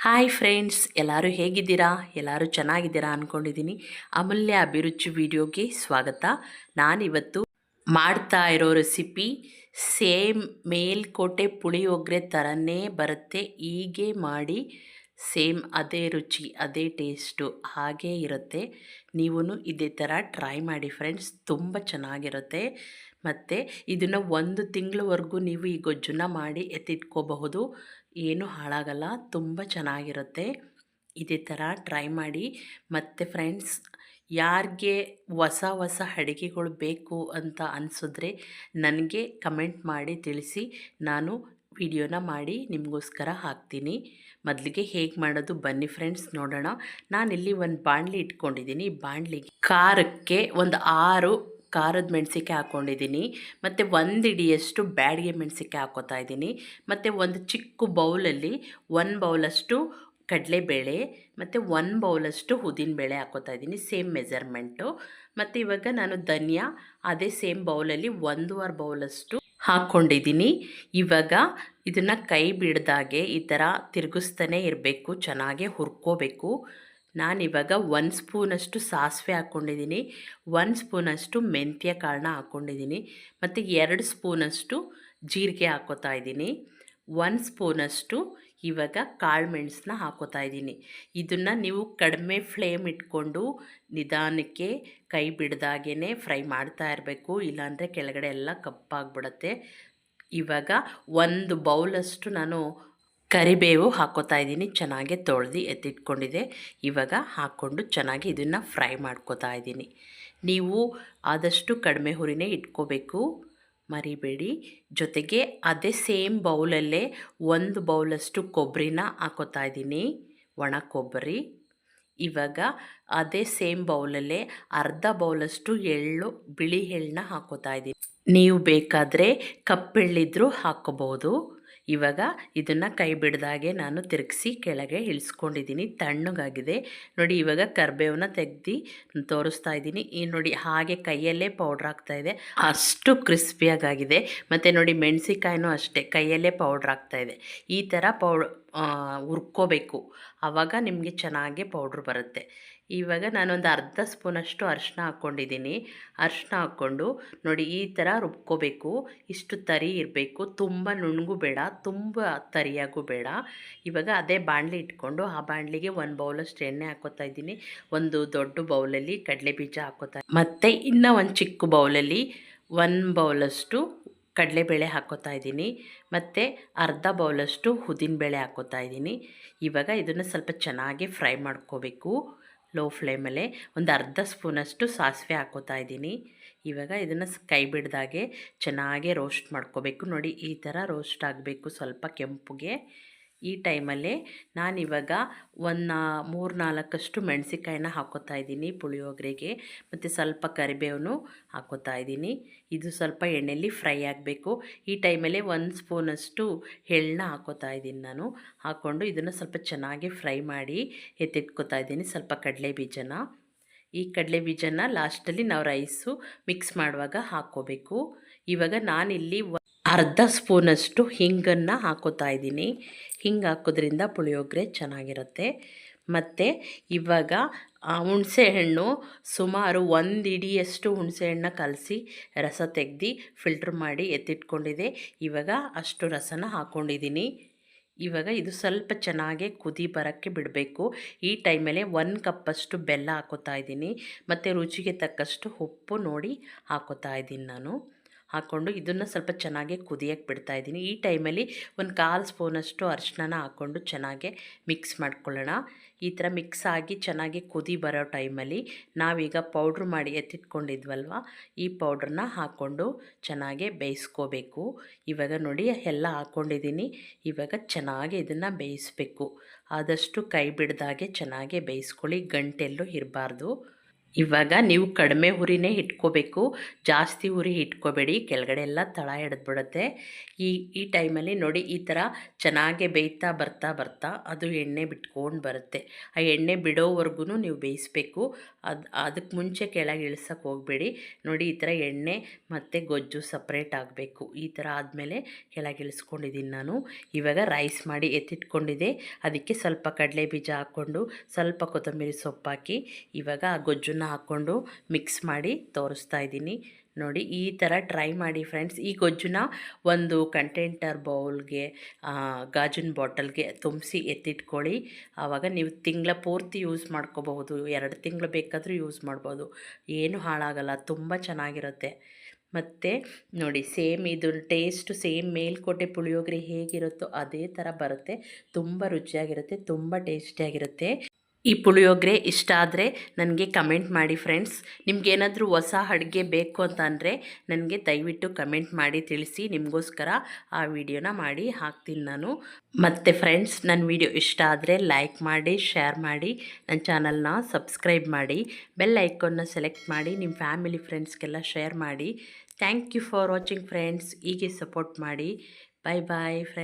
Hi friends ಎಲ್ಲರೂ ಹೇಗಿದ್ದೀರಾ? ಎಲ್ಲರೂ ಚೆನ್ನಾಗಿದ್ದೀರಾ ಅಂದ್ಕೊಂಡಿದ್ದೀನಿ ಅಮೂಲ್ಯ ಅಭಿರುಚಿ ವಿಡಿಯೋಗೆ ಸ್ವಾಗತ. ನಾನಿವತ್ತು ಮಾಡ್ತಾ ಇರೋ ರೆಸಿಪಿ ಸೇಮ್ ಮೇಲ್ಕೋಟೆ ಪುಳಿಯೋಗರೆ ಥರನೇ ಬರುತ್ತೆ. ಹೀಗೆ ಮಾಡಿ ಸೇಮ್ ಅದೇ ರುಚಿ, ಅದೇ ಟೇಸ್ಟು ಹಾಗೇ ಇರುತ್ತೆ. ನೀವು ಇದೇ ಥರ ಟ್ರೈ ಮಾಡಿ ಫ್ರೆಂಡ್ಸ್ ತುಂಬ ಚೆನ್ನಾಗಿರುತ್ತೆ. ಮತ್ತು ಇದನ್ನು ಒಂದು ತಿಂಗಳವರೆಗೂ ನೀವು ಈ ಗೊಜ್ಜನ್ನ ಮಾಡಿ ಎತ್ತಿಟ್ಕೋಬಹುದು. ಏನು ಹಾಳಾಗಲ್ಲ, ತುಂಬ ಚೆನ್ನಾಗಿರುತ್ತೆ. ಇದೇ ಥರ ಟ್ರೈ ಮಾಡಿ. ಮತ್ತು ಫ್ರೆಂಡ್ಸ್ ಯಾರಿಗೆ ಹೊಸ ಹೊಸ ಅಡುಗೆಗಳು ಬೇಕು ಅಂತ ಅನಿಸಿದ್ರೆ ನನಗೆ ಕಮೆಂಟ್ ಮಾಡಿ ತಿಳಿಸಿ. ನಾನು ವಿಡಿಯೋನ ಮಾಡಿ ನಿಮಗೋಸ್ಕರ ಹಾಕ್ತೀನಿ. ಮೊದಲಿಗೆ ಹೇಗೆ ಮಾಡೋದು ಬನ್ನಿ ಫ್ರೆಂಡ್ಸ್ ನೋಡೋಣ. ನಾನಿಲ್ಲಿ ಒಂದು ಬಾಣಲಿ ಇಟ್ಕೊಂಡಿದ್ದೀನಿ. ಬಾಣಲಿಗೆ ಖಾರಕ್ಕೆ ಒಂದು ಆರು ಖಾರದ ಮೆಣಸಿಕೆ ಹಾಕ್ಕೊಂಡಿದ್ದೀನಿ ಮತ್ತು ಒಂದು ಇಡಿಯಷ್ಟು ಬ್ಯಾಡಿಗೆ ಮೆಣಸಿಕೆ ಹಾಕೋತಾ ಇದ್ದೀನಿ, ಮತ್ತು ಒಂದು ಚಿಕ್ಕ ಬೌಲಲ್ಲಿ ಒಂದು ಬೌಲಷ್ಟು ಕಡಲೆಬೇಳೆ, ಮತ್ತು ಒಂದು ಬೌಲಷ್ಟು ಉದ್ದಿನಬೇಳೆ ಹಾಕೋತಾ ಇದ್ದೀನಿ, ಸೇಮ್ ಮೆಜರ್ಮೆಂಟು. ಮತ್ತು ಇವಾಗ ನಾನು ಧನಿಯಾ, ಅದೇ ಸೇಮ್ ಬೌಲಲ್ಲಿ ಒಂದೂವರೆ ಬೌಲಷ್ಟು ಹಾಕ್ಕೊಂಡಿದ್ದೀನಿ ಇವಾಗ ಇದನ್ನು ಕೈ ಬಿಡ್ದಾಗೆ ಈ ಥರ ತಿರುಗಿಸ್ತಾನೆ ಇರಬೇಕು, ಚೆನ್ನಾಗೆ ಹುರ್ಕೋಬೇಕು. ನಾನಿವಾಗ ಒಂದು ಸ್ಪೂನಷ್ಟು ಸಾಸಿವೆ ಹಾಕ್ಕೊಂಡಿದ್ದೀನಿ ಒಂದು ಸ್ಪೂನಷ್ಟು ಮೆಂತ್ಯ ಕಾಳನ್ನ ಹಾಕ್ಕೊಂಡಿದ್ದೀನಿ, ಮತ್ತು ಎರಡು ಸ್ಪೂನಷ್ಟು ಜೀರಿಗೆ ಹಾಕ್ಕೋತಾ ಇದ್ದೀನಿ ಒಂದು ಸ್ಪೂನಷ್ಟು ಇವಾಗ ಕಾಳು ಮೆಣಸನ್ನ ಹಾಕೋತಾ ಇದ್ದೀನಿ. ಇದನ್ನು ನೀವು ಕಡಿಮೆ ಫ್ಲೇಮ್ ಇಟ್ಕೊಂಡು ನಿಧಾನಕ್ಕೆ ಕೈ ಬಿಡ್ದಾಗೇ ಫ್ರೈ ಮಾಡ್ತಾ ಇರಬೇಕು, ಇಲ್ಲಾಂದರೆ ಕೆಳಗಡೆ ಎಲ್ಲ ಕಪ್ಪಾಗ್ಬಿಡುತ್ತೆ. ಇವಾಗ ಒಂದು ಬೌಲಷ್ಟು ನಾನು ಕರಿಬೇವು ಹಾಕೋತಾ ಇದ್ದೀನಿ. ಚೆನ್ನಾಗಿ ತೊಳೆದು ಎತ್ತಿಟ್ಕೊಂಡಿದೆ. ಇವಾಗ ಹಾಕ್ಕೊಂಡು ಚೆನ್ನಾಗಿ ಇದನ್ನು ಫ್ರೈ ಮಾಡ್ಕೋತಾ ಇದ್ದೀನಿ. ನೀವು ಆದಷ್ಟು ಕಡಿಮೆ ಹುರಿನೇ ಇಟ್ಕೋಬೇಕು. ಮರಿಬೇಡಿ. ಜೊತೆಗೆ ಅದೇ ಸೇಮ್ ಬೌಲಲ್ಲೇ ಒಂದು ಬೌಲಷ್ಟು ಕೊಬ್ಬರಿನ ಹಾಕೋತಾ ಇದ್ದೀನಿ. ಒಣ ಕೊಬ್ಬರಿ. ಇವಾಗ ಅದೇ ಸೇಮ್ ಬೌಲಲ್ಲೇ ಅರ್ಧ ಬೌಲಷ್ಟು ಎಳ್ಳು, ಬಿಳಿ ಎಳ್ಳನ್ನ ಹಾಕೋತಾ ಇದ್ದೀನಿ. ನೀವು ಬೇಕಾದರೆ ಕಪ್ಪೆಳ್ಳಿದ್ರೂ ಹಾಕ್ಕೋಬೋದು. ಇವಾಗ ಇದನ್ನು ಕೈ ಬಿಡ್ದಾಗೆ ನಾನು ತಿರುಗಿಸಿ ಕೆಳಗೆ ಇಳಿಸ್ಕೊಂಡಿದ್ದೀನಿ. ತಣ್ಣಗಾಗಿದೆ. ನೋಡಿ, ಇವಾಗ ಕರ್ಬೇವನ್ನ ತೆಗ್ದು ತೋರಿಸ್ತಾ ಇದ್ದೀನಿ. ಈ ನೋಡಿ, ಹಾಗೆ ಕೈಯಲ್ಲೇ ಪೌಡ್ರ್ ಇದೆ. ಅಷ್ಟು ಕ್ರಿಸ್ಪಿಯಾಗಿದೆ ಮತ್ತು ನೋಡಿ ಮೆಣಸಿಕಾಯಿನೂ ಅಷ್ಟೇ ಕೈಯಲ್ಲೇ ಪೌಡ್ರ್ ಇದೆ. ಈ ಥರ ಪೌಡ್ ಹುರ್ಕೋಬೇಕು. ಆವಾಗ ನಿಮಗೆ ಚೆನ್ನಾಗಿ ಪೌಡ್ರ್ ಬರುತ್ತೆ. ಇವಾಗ ನಾನೊಂದು ಅರ್ಧ ಸ್ಪೂನಷ್ಟು ಅರಿಶಿನ ಹಾಕ್ಕೊಂಡಿದ್ದೀನಿ. ಅರಿಶಿನ ಹಾಕ್ಕೊಂಡು ನೋಡಿ ಈ ಥರ ರುಬ್ಕೋಬೇಕು. ಇಷ್ಟು ತರಿ ಇರಬೇಕು. ತುಂಬ ನುಣಗೂ ಬೇಡ, ತುಂಬ ತರಿಯಾಗೂ ಬೇಡ. ಇವಾಗ ಅದೇ ಬಾಣಲಿ ಇಟ್ಕೊಂಡು ಆ ಬಾಣಲಿಗೆ ಒಂದು ಬೌಲಷ್ಟು ಎಣ್ಣೆ ಹಾಕೋತಾ ಇದ್ದೀನಿ. ಒಂದು ದೊಡ್ಡ ಬೌಲಲ್ಲಿ ಕಡಲೆ ಬೀಜ ಹಾಕೋತಾ ಮತ್ತು ಇನ್ನೂ ಒಂದು ಚಿಕ್ಕ ಬೌಲಲ್ಲಿ ಒಂದು ಬೌಲಷ್ಟು ಕಡಲೆಬೇಳೆ ಹಾಕೋತಾ ಇದ್ದೀನಿ. ಮತ್ತು ಅರ್ಧ ಬೌಲಷ್ಟು ಉದ್ದಿನಬೇಳೆ ಹಾಕೋತಾ ಇದ್ದೀನಿ. ಇವಾಗ ಇದನ್ನು ಸ್ವಲ್ಪ ಚೆನ್ನಾಗಿ ಫ್ರೈ ಮಾಡ್ಕೋಬೇಕು. ಲೋ ಫ್ಲೇಮಲ್ಲೇ ಒಂದು ಅರ್ಧ ಸ್ಪೂನಷ್ಟು ಸಾಸಿವೆ ಹಾಕೋತಾ ಇದ್ದೀನಿ. ಇವಾಗ ಇದನ್ನು ಕೈ ಬಿಡ್ದಾಗೆ ಚೆನ್ನಾಗೆ ರೋಸ್ಟ್ ಮಾಡ್ಕೋಬೇಕು. ನೋಡಿ ಈ ಥರ ರೋಸ್ಟ್ ಆಗಬೇಕು ಸ್ವಲ್ಪ ಕೆಂಪುಗೆ. ಈ ಟೈಮಲ್ಲೇ ನಾನಿವಾಗ ಒಂದು ಮೂರು ನಾಲ್ಕಷ್ಟು ಮೆಣಸಿಕಾಯಿನ ಹಾಕೋತಾ ಇದ್ದೀನಿ ಪುಳಿಯೋಗರೆಗೆ, ಮತ್ತು ಸ್ವಲ್ಪ ಕರಿಬೇವನ್ನು ಹಾಕೋತಾ ಇದ್ದೀನಿ. ಇದು ಸ್ವಲ್ಪ ಎಣ್ಣೆಯಲ್ಲಿ ಫ್ರೈ ಆಗಬೇಕು. ಈ ಟೈಮಲ್ಲೇ ಒಂದು ಸ್ಪೂನಷ್ಟು ಎಳ್ಳನ್ನ ಹಾಕೋತಾ ಇದ್ದೀನಿ ನಾನು. ಹಾಕ್ಕೊಂಡು ಇದನ್ನು ಸ್ವಲ್ಪ ಚೆನ್ನಾಗಿ ಫ್ರೈ ಮಾಡಿ ಎತ್ತಿಟ್ಕೋತಾ ಇದ್ದೀನಿ ಸ್ವಲ್ಪ ಕಡಲೆ ಬೀಜನ. ಈ ಕಡಲೆ ಬೀಜನ ಲಾಸ್ಟಲ್ಲಿ ನಾವು ರೈಸು ಮಿಕ್ಸ್ ಮಾಡುವಾಗ ಹಾಕ್ಕೋಬೇಕು. ಇವಾಗ ನಾನಿಲ್ಲಿ ಅರ್ಧ ಸ್ಪೂನಷ್ಟು ಹಿಂಗನ್ನು ಹಾಕೋತಾ ಇದ್ದೀನಿ. ಹಿಂಗೆ ಹಾಕೋದ್ರಿಂದ ಪುಳಿಯೋಗರೆ ಚೆನ್ನಾಗಿರುತ್ತೆ. ಮತ್ತು ಇವಾಗ ಹುಣಸೆ ಹಣ್ಣು ಸುಮಾರು ಒಂದು ಇಡಿಯಷ್ಟು ಹುಣಸೆ ಹಣ್ಣನ್ನ ಕಲಸಿ ರಸ ತೆಗ್ದು ಫಿಲ್ಟ್ರ್ ಮಾಡಿ ಎತ್ತಿಟ್ಕೊಂಡಿದೆ. ಇವಾಗ ಅಷ್ಟು ರಸನ ಹಾಕ್ಕೊಂಡಿದ್ದೀನಿ ಇವಾಗ ಇದು ಸ್ವಲ್ಪ ಚೆನ್ನಾಗಿ ಕುದಿ ಬರೋಕ್ಕೆ ಬಿಡಬೇಕು. ಈ ಟೈಮಲ್ಲೇ ಒಂದು ಕಪ್ಪಷ್ಟು ಬೆಲ್ಲ ಹಾಕೋತಾ ಇದ್ದೀನಿ. ಮತ್ತು ರುಚಿಗೆ ತಕ್ಕಷ್ಟು ಉಪ್ಪು ನೋಡಿ ಹಾಕೋತಾ ಇದ್ದೀನಿ ನಾನು. ಹಾಕ್ಕೊಂಡು ಇದನ್ನು ಸ್ವಲ್ಪ ಚೆನ್ನಾಗಿ ಕುದಿಯೋಕ್ಕೆ ಬಿಡ್ತಾಯಿದ್ದೀನಿ ಈ ಟೈಮಲ್ಲಿ ಒಂದು ಕಾಲು ಸ್ಪೂನಷ್ಟು ಅರಿಶಿನ ಹಾಕ್ಕೊಂಡು ಚೆನ್ನಾಗಿ ಮಿಕ್ಸ್ ಮಾಡ್ಕೊಳ್ಳೋಣ. ಈ ಥರ ಮಿಕ್ಸ್ ಆಗಿ ಚೆನ್ನಾಗಿ ಕುದಿ ಬರೋ ಟೈಮಲ್ಲಿ ನಾವೀಗ ಪೌಡ್ರ್ ಮಾಡಿ ಎತ್ತಿಟ್ಕೊಂಡಿದ್ವಲ್ವ? ಈ ಪೌಡ್ರನ್ನ ಹಾಕ್ಕೊಂಡು ಚೆನ್ನಾಗಿ ಬೇಯಿಸ್ಕೋಬೇಕು. ಇವಾಗ ನೋಡಿ, ಎಲ್ಲ ಹಾಕ್ಕೊಂಡಿದ್ದೀನಿ ಇವಾಗ ಚೆನ್ನಾಗಿ ಇದನ್ನು ಬೇಯಿಸ್ಬೇಕು. ಆದಷ್ಟು ಕೈ ಬಿಡ್ದಾಗೆ ಚೆನ್ನಾಗಿ ಬೇಯಿಸ್ಕೊಳ್ಳಿ. ಗಂಟೆಲ್ಲೂ ಇರಬಾರ್ದು. ಇವಾಗ ನೀವು ಕಡಿಮೆ ಉರಿನೇ ಇಟ್ಕೋಬೇಕು, ಜಾಸ್ತಿ ಹುರಿ ಇಟ್ಕೋಬೇಡಿ, ಕೆಳಗಡೆ ಎಲ್ಲ ತಳ ಹಿಡಿದ್ಬಿಡುತ್ತೆ ಈ ಈ ಟೈಮಲ್ಲಿ ನೋಡಿ ಈ ಥರ ಚೆನ್ನಾಗೆ ಬೇಯ್ತಾ ಬರ್ತಾ ಬರ್ತಾ ಅದು ಎಣ್ಣೆ ಬಿಟ್ಕೊಂಡು ಬರುತ್ತೆ. ಆ ಎಣ್ಣೆ ಬಿಡೋವರೆಗೂ ನೀವು ಬೇಯಿಸ್ಬೇಕು. ಅದು ಅದಕ್ಕೆ ಮುಂಚೆ ಕೆಳಗೆ ಇಳಿಸೋಕೆ ಹೋಗಬೇಡಿ. ನೋಡಿ ಈ ಥರ ಎಣ್ಣೆ ಮತ್ತು ಗೊಜ್ಜು ಸಪ್ರೇಟ್ ಆಗಬೇಕು. ಈ ಥರ ಆದಮೇಲೆ ಕೆಳಗೆ ಇಳಿಸ್ಕೊಂಡಿದ್ದೀನಿ ನಾನು. ಇವಾಗ ರೈಸ್ ಮಾಡಿ ಎತ್ತಿಟ್ಕೊಂಡಿದ್ದೆ ಅದಕ್ಕೆ ಸ್ವಲ್ಪ ಕಡಲೆ ಬೀಜ ಹಾಕ್ಕೊಂಡು ಸ್ವಲ್ಪ ಕೊತ್ತಂಬರಿ ಸೊಪ್ಪು ಹಾಕಿ ಇವಾಗ ಆ ಗೊಜ್ಜನ್ನ ಹಾಕ್ಕೊಂಡು ಮಿಕ್ಸ್ ಮಾಡಿ ತೋರಿಸ್ತಾ ಇದ್ದೀನಿ. ನೋಡಿ, ಈ ಥರ ಟ್ರೈ ಮಾಡಿ ಫ್ರೆಂಡ್ಸ್ ಈ ಗೊಜ್ಜುನ ಒಂದು ಕಂಟೈಂಟರ್ ಬೌಲ್ಗೆ ಗಾಜಿನ ಬಾಟಲ್ಗೆ ತುಂಬಿಸಿ ಎತ್ತಿಟ್ಕೊಳ್ಳಿ. ಆವಾಗ ನೀವು ತಿಂಗಳ ಪೂರ್ತಿ ಯೂಸ್ ಮಾಡ್ಕೋಬಹುದು. ಎರಡು ತಿಂಗಳು ಬೇಕಾದರೂ ಯೂಸ್ ಮಾಡ್ಬೋದು. ಏನು ಹಾಳಾಗಲ್ಲ, ತುಂಬ ಚೆನ್ನಾಗಿರುತ್ತೆ. ಮತ್ತು ನೋಡಿ ಸೇಮ್ ಇದು ಟೇಸ್ಟು ಸೇಮ್ ಮೇಲ್ಕೋಟೆ ಪುಳಿಯೋಗರೆ ಹೇಗಿರುತ್ತೋ ಅದೇ ಥರ ಬರುತ್ತೆ. ತುಂಬ ರುಚಿಯಾಗಿರುತ್ತೆ, ತುಂಬ ಟೇಸ್ಟಿಯಾಗಿರುತ್ತೆ ಈ ಪುಳಿಯೋಗರೆ ಇಷ್ಟ ಆದರೆ ನನಗೆ ಕಮೆಂಟ್ ಮಾಡಿ ಫ್ರೆಂಡ್ಸ್ ನಿಮಗೇನಾದರೂ ಹೊಸ ಅಡುಗೆ ಬೇಕು ಅಂತ ಅಂದರೆ ನನಗೆ ದಯವಿಟ್ಟು ಕಮೆಂಟ್ ಮಾಡಿ ತಿಳಿಸಿ. ನಿಮಗೋಸ್ಕರ ಆ ವಿಡಿಯೋನ ಮಾಡಿ ಹಾಕ್ತೀನಿ ನಾನು. ಮತ್ತು ಫ್ರೆಂಡ್ಸ್ ನನ್ನ ವಿಡಿಯೋ ಇಷ್ಟ ಆದರೆ ಲೈಕ್ ಮಾಡಿ ಶೇರ್ ಮಾಡಿ ನನ್ನ ಚಾನಲ್ನ ಸಬ್ಸ್ಕ್ರೈಬ್ ಮಾಡಿ ಬೆಲ್ ಐಕಾನ್ನ ಸೆಲೆಕ್ಟ್ ಮಾಡಿ ನಿಮ್ಮ ಫ್ಯಾಮಿಲಿ ಫ್ರೆಂಡ್ಸ್ಗೆಲ್ಲ ಶೇರ್ ಮಾಡಿ. Thank you for watching friends ಹೀಗೆ ಸಪೋರ್ಟ್ ಮಾಡಿ. Bye bye friends